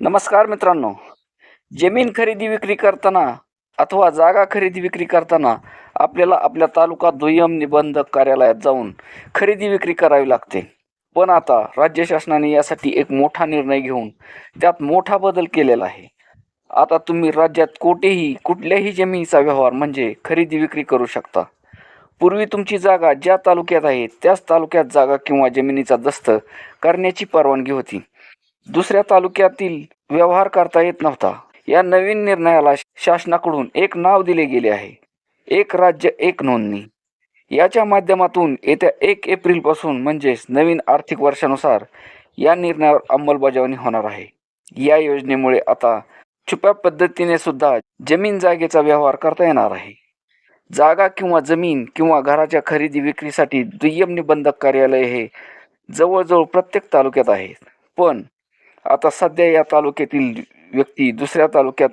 नमस्कार मित्रांनो. जमीन खरेदी विक्री करताना अथवा जागा खरेदी विक्री करताना आपल्याला आपल्या तालुका दुय्यम निबंधक कार्यालयात जाऊन खरेदी विक्री करावी लागते. पण आता राज्य शासनाने यासाठी एक मोठा निर्णय घेऊन त्यात मोठा बदल केलेला आहे. आता तुम्ही राज्यात कोठेही कुठल्याही जमिनीचा व्यवहार म्हणजे खरेदी विक्री करू शकता. पूर्वी तुमची जागा ज्या तालुक्यात आहे त्याच तालुक्यात जागा किंवा जमिनीचा दस्त करण्याची परवानगी होती. दुसऱ्या तालुक्यातील व्यवहार करता येत नव्हता. या नवीन निर्णयाला शासनाकडून एक नाव दिले गेले आहे. एक राज्य एक नोंदणी. याच्या माध्यमातून येत्या एक एप्रिलपासून म्हणजेच नवीन आर्थिक वर्षानुसार या निर्णयावर अंमलबजावणी होणार आहे. या योजनेमुळे आता छुप्या पद्धतीने सुद्धा जमीन जागेचा व्यवहार करता येणार आहे. जागा किंवा जमीन किंवा घराच्या खरेदी विक्रीसाठी दुय्यम निबंधक कार्यालय हे जवळजवळ प्रत्येक तालुक्यात आहेत पण आता सध्या या तालुक्यातील व्यक्ती दुसऱ्या तालुक्यात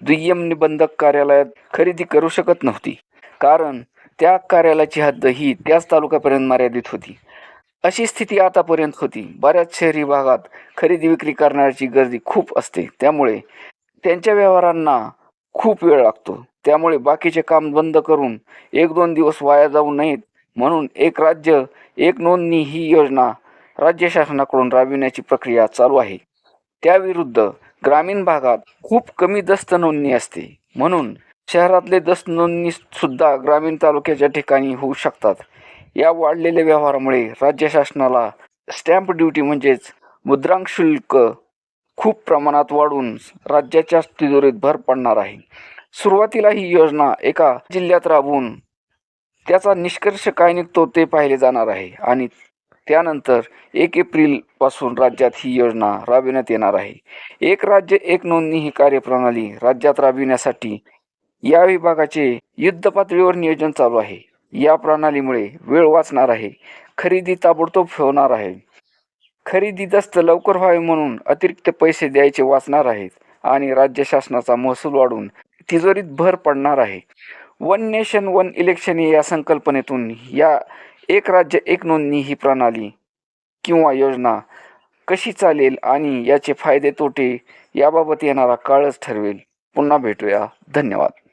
दुय्यम निबंधक कार्यालयात खरेदी करू शकत नव्हती. कारण त्या कार्यालयाची हद्द ही त्याच तालुक्यापर्यंत मर्यादित होती. अशी स्थिती आतापर्यंत होती. बऱ्याच शहरी भागात खरेदी विक्री करण्याची गर्दी खूप असते. त्यामुळे त्यांच्या व्यवहारांना खूप वेळ लागतो. त्यामुळे बाकीचे काम बंद करून एक दोन दिवस वाया जाऊ नयेत म्हणून एक राज्य एक नोंदणी ही योजना राज्य शासनाकडून राबविण्याची प्रक्रिया चालू आहे. त्याविरुद्ध ग्रामीण भागात खूप कमी दस्त नोंदणी असते. म्हणून शहरातले दस्त नोंदणी सुद्धा ग्रामीण तालुक्याच्या ठिकाणी होऊ शकतात. या वाढलेल्या व्यवहारामुळे राज्य शासनाला स्टॅम्प ड्युटी म्हणजेच मुद्रांक शुल्क खूप प्रमाणात वाढून राज्याच्या तिजोरीत भर पडणार आहे. सुरुवातीला ही योजना एका जिल्ह्यात राबवून त्याचा निष्कर्ष काय निघतो ते पाहिले जाणार आहे आणि त्यानंतर एक एप्रिलपासून राज्यात ही योजना राबविण्यात येणार आहे. एक राज्य एक नोंदणी ही कार्यप्रणाली राज्यात राबविण्यासाठी या विभागाचे युद्ध पातळीवर नियोजन चालू आहे. या प्रणालीमुळे वेळ वाचणार आहे. खरेदी ताबडतोब होणार आहे. खरेदी दस्त लवकर व्हावे म्हणून अतिरिक्त पैसे द्यायचे वाचणार आहेत आणि राज्य शासनाचा महसूल वाढून तिजोरीत भर पडणार आहे. वन नेशन वन इलेक्शन या संकल्पनेतून या एक राज्य एक नोंदणी ही प्रणाली किंवा योजना कशी चालेल आणि याचे फायदे तोटे याबाबत येणारा काळच ठरवेल. पुन्हा भेटूया. धन्यवाद.